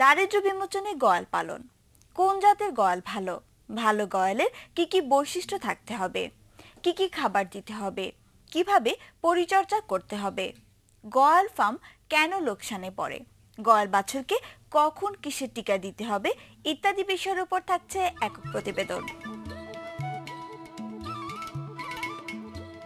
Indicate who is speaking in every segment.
Speaker 1: দারিদ্র্য বিমোচনে গয়াল পালন। কোন জাতের গয়াল ভালো? ভালো গয়ালের কি কি বৈশিষ্ট্য থাকতে হবে? কি কি খাবার দিতে হবে? কীভাবে পরিচর্যা করতে হবে? গয়াল ফার্ম কেন লোকসানে পড়ে? গয়াল বাছুরকে কখন কিসের টিকা দিতে হবে? ইত্যাদি বিষয়ের উপর থাকছে একক প্রতিবেদন।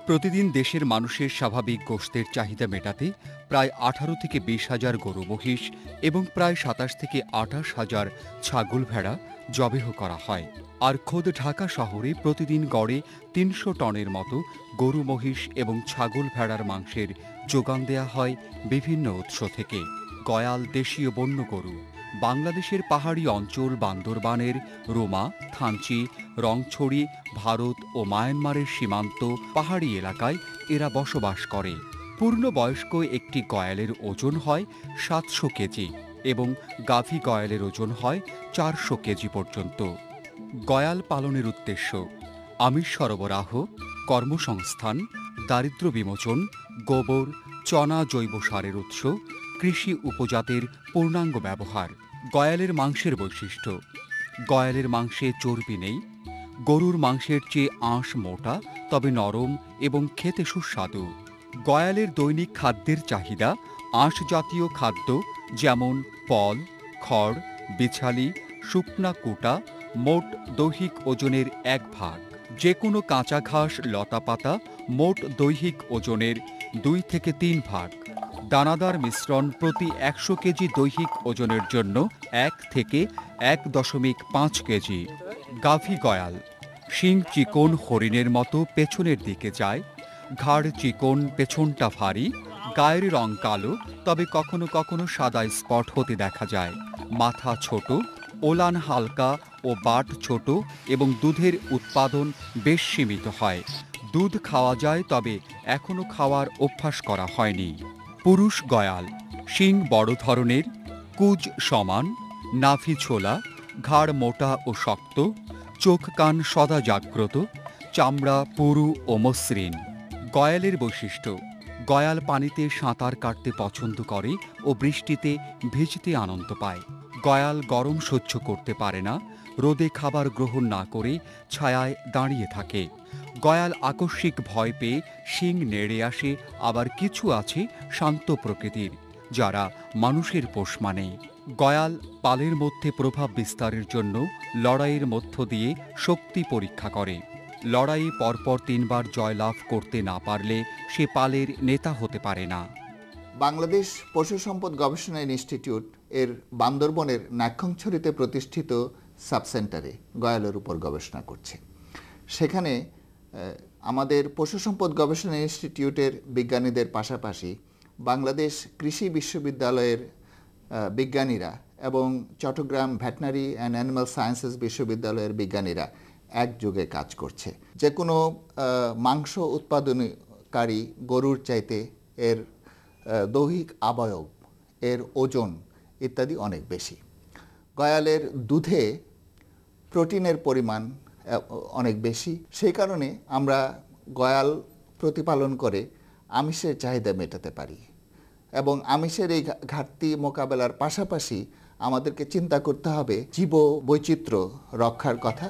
Speaker 2: প্রতিদিন দেশের মানুষের স্বাভাবিক গোশতের চাহিদা মেটাতে প্রায় আঠারো থেকে বিশ হাজার গরু মহিষ এবং প্রায় সাতাশ থেকে আঠাশ হাজার ছাগল ভেড়া জবেহ করা হয়। আর খোদ ঢাকা শহরে প্রতিদিন গড়ে তিনশো টনের মতো গরু মহিষ এবং ছাগল ভেড়ার মাংসের যোগান দেয়া হয় বিভিন্ন উৎস থেকে। গয়াল দেশীয় বন্য গরু। বাংলাদেশের পাহাড়ি অঞ্চল বান্দরবানের রোমা, থানচি, রংছড়ি, ভারত ও মায়ানমারের সীমান্ত পাহাড়ি এলাকায় এরা বসবাস করে। পূর্ণবয়স্ক একটি গয়ালের ওজন হয় সাতশো কেজি এবং গাভী গয়ালের ওজন হয় চারশো কেজি পর্যন্ত। গয়াল পালনের উদ্দেশ্য, আমিষ সরবরাহ, কর্মসংস্থান, দারিদ্র্য বিমোচন, গোবর, চনা জৈব সারের উৎস কৃষি উপজাতের পূর্ণাঙ্গ ব্যবহার, গয়ালের মাংসের বৈশিষ্ট্য। গয়ালের মাংসে চর্বি নেই, গরুর মাংসের চেয়ে আঁশ মোটা, তবে নরম এবং খেতে সুস্বাদু। গয়ালের দৈনিক খাদ্যের চাহিদা, আঁশ জাতীয় খাদ্য যেমন পল খড়, বিছালি, শুকনা কুটা, মোট দৈহিক ওজনের এক ভাগ। যে কোনো কাঁচা ঘাস, লতাপাতা, মোট দৈহিক ওজনের দুই থেকে তিন ভাগ। দানাদার মিশ্রণ প্রতি একশো কেজি দৈহিক ওজনের জন্য এক থেকে এক দশমিক পাঁচ কেজি। গাভী গয়াল। শিং চিকন হরিণের মতো পেছনের দিকে যায়। ঘাড় চিকন, পেছনটা ভারী। গায়ের রং কালো, তবে কখনো কখনো সাদা স্পট হতে দেখা যায়। মাথা ছোট, ওলান হালকা ও বাট ছোট এবং দুধের উৎপাদন বেশ সীমিত হয়। দুধ খাওয়া যায়, তবে এখনও খাওয়ার অভ্যাস করা হয়নি। পুরুষ গয়াল, শিং বড় ধরনের, কুজ সমান, নাফি ছোলা, ঘাড় মোটা ও শক্ত, চোখ কান সদা জাগ্রত, চামড়া পুরু ও মসৃণ। গয়ালের বৈশিষ্ট্য, গয়াল পানিতে সাঁতার কাটতে পছন্দ করে ও বৃষ্টিতে ভিজতে আনন্দ পায়। গয়াল গরম সহ্য করতে পারে না, রোদে খাবার গ্রহণ না করে ছায়ায় দাঁড়িয়ে থাকে। গয়াল আকস্মিক ভয় পেয়ে শিং নেড়ে আসে, আবার কিছু আছে শান্ত প্রকৃতির, যারা মানুষের পোষ মানে। গয়াল পালের মধ্যে প্রভাব বিস্তারের জন্য লড়াইয়ের মধ্য দিয়ে শক্তি পরীক্ষা করে। লড়াইয়ে পরপর তিনবার জয়লাভ করতে না পারলে সে পালের নেতা হতে পারে না।
Speaker 3: বাংলাদেশ পশু সম্পদ গবেষণা ইনস্টিটিউট এর বান্দরবনের নাক্ষংছড়িতে প্রতিষ্ঠিত সাবসেন্টারে গয়ালের উপর গবেষণা করছে। সেখানে আমাদের পশু সম্পদ গবেষণা ইনস্টিটিউটের বিজ্ঞানীদের পাশাপাশি বাংলাদেশ কৃষি বিশ্ববিদ্যালয়ের বিজ্ঞানীরা এবং Chittagong veterinary and animal sciences বিশ্ববিদ্যালয়ের বিজ্ঞানীরা একযোগে কাজ করছে। যে কোনো মাংস উৎপাদনকারী গরুর চাইতে এর দৈহিক আবয়ব, এর ওজন ইত্যাদি অনেক বেশি। গয়ালের দুধে প্রোটিনের পরিমাণ অনেক বেশি। সেই কারণে আমরা গয়াল প্রতিপালন করে আমিষের চাহিদা মেটাতে পারি এবং আমিষের এই ঘাটতি মোকাবেলার পাশাপাশি আমাদেরকে চিন্তা করতে হবে জীব বৈচিত্র্য রক্ষার কথা।